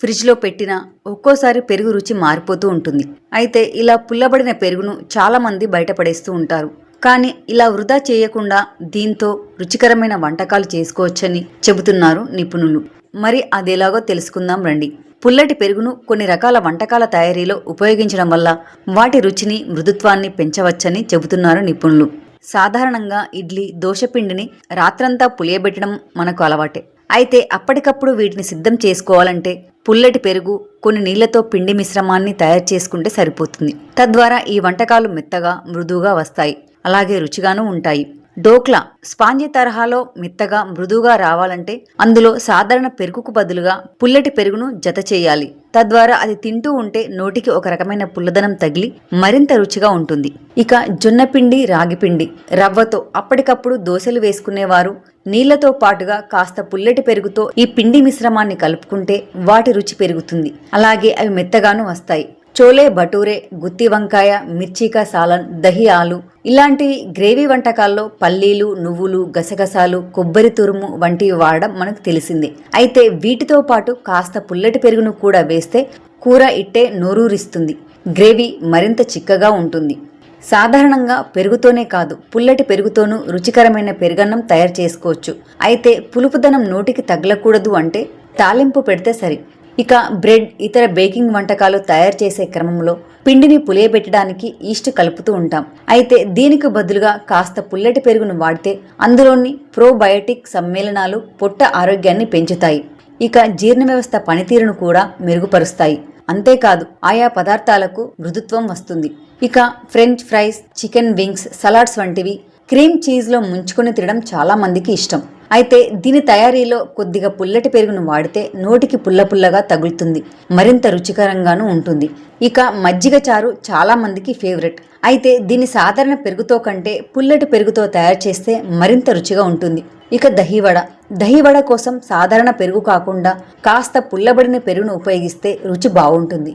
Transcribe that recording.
ఫ్రిడ్జ్లో పెట్టిన ఒక్కోసారి పెరుగు రుచి మారిపోతూ ఉంటుంది. అయితే ఇలా పుల్లబడిన పెరుగును చాలామంది బయటపడేస్తూ ఉంటారు. కానీ ఇలా వృధా చేయకుండా దీంతో రుచికరమైన వంటకాలు చేసుకోవచ్చని చెబుతున్నారు నిపుణులు. మరి అదేలాగో తెలుసుకుందాం రండి. పుల్లటి పెరుగును కొన్ని రకాల వంటకాల తయారీలో ఉపయోగించడం వల్ల వాటి రుచిని మృదుత్వాన్ని పెంచవచ్చని చెబుతున్నారు నిపుణులు. సాధారణంగా ఇడ్లీ దోశపిండిని రాత్రంతా పులియబెట్టడం మనకు అలవాటే. అయితే అప్పటికప్పుడు వీటిని సిద్ధం చేసుకోవాలంటే పుల్లటి పెరుగు కొన్ని నీళ్ళతో పిండి మిశ్రమాన్ని తయారు చేసుకుంటే సరిపోతుంది. తద్వారా ఈ వంటకాలు మెత్తగా మృదువుగా వస్తాయి. అలాగే రుచిగానూ ఉంటాయి. డోక్లా స్పాంజీ తరహాలో మెత్తగా మృదువుగా రావాలంటే అందులో సాధారణ పెరుగుకు బదులుగా పుల్లటి పెరుగును జత చేయాలి. తద్వారా అది తింటూ ఉంటే నోటికి ఒక రకమైన పుల్లదనం తగిలి మరింత రుచిగా ఉంటుంది. ఇక జొన్నపిండి రాగిపిండి రవ్వతో అప్పటికప్పుడు దోశలు వేసుకునేవారు. నీళ్ళతో పాటుగా కాస్త పుల్లటి పెరుగుతో ఈ పిండి మిశ్రమాన్ని కలుపుకుంటే వాటి రుచి పెరుగుతుంది. అలాగే అవి మెత్తగాను వస్తాయి. చోలే భటూరే గుత్తి వంకాయ మిర్చికా సాలన్ దహి ఆలు ఇలాంటి గ్రేవీ వంటకాల్లో పల్లీలు నువ్వులు గసగసాలు కొబ్బరి తురుము వంటివి వాడడం మనకు తెలిసింది. అయితే వీటితో పాటు కాస్త పుల్లటి పెరుగును కూడా వేస్తే కూర ఇట్టే నోరూరిస్తుంది. గ్రేవీ మరింత చిక్కగా ఉంటుంది. సాధారణంగా పెరుగుతోనే కాదు పుల్లటి పెరుగుతోనూ రుచికరమైన పెరుగన్నం తయారు చేసుకోవచ్చు. అయితే పులుపుదనం నోటికి తగలకూడదు అంటే తాలింపు పెడితే సరి. ఇక బ్రెడ్ ఇతర బేకింగ్ వంటకాలు తయారు చేసే క్రమంలో పిండిని పులియబెట్టడానికి ఈస్ట్ కలుపుతూ ఉంటాం. అయితే దీనికి బదులుగా కాస్త పుల్లటి పెరుగును వాడితే అందులోని ప్రోబయోటిక్ సమ్మేళనాలు పొట్ట ఆరోగ్యాన్ని పెంచుతాయి. ఇక జీర్ణ వ్యవస్థ పనితీరును కూడా మెరుగుపరుస్తాయి. అంతేకాదు ఆయా పదార్థాలకు మృదుత్వం వస్తుంది. ఇక french fries chicken wings salads వంటివి క్రీమ్ చీజ్లో ముంచుకొని తినడం చాలా మందికి ఇష్టం. అయితే దీని తయారీలో కొద్దిగా పుల్లటి పెరుగును వాడితే నోటికి పుల్ల పుల్లగా తగులుతుంది. మరింత రుచికరంగానూ ఉంటుంది. ఇక మజ్జిగ చారు చాలా మందికి ఫేవరెట్. అయితే దీన్ని సాధారణ పెరుగుతో కంటే పుల్లటి పెరుగుతో తయారు చేస్తే మరింత రుచిగా ఉంటుంది. ఇక దహివడ. దహివడ కోసం సాధారణ పెరుగు కాకుండా కాస్త పుల్లబడిన పెరుగును ఉపయోగిస్తే రుచి బాగుంటుంది.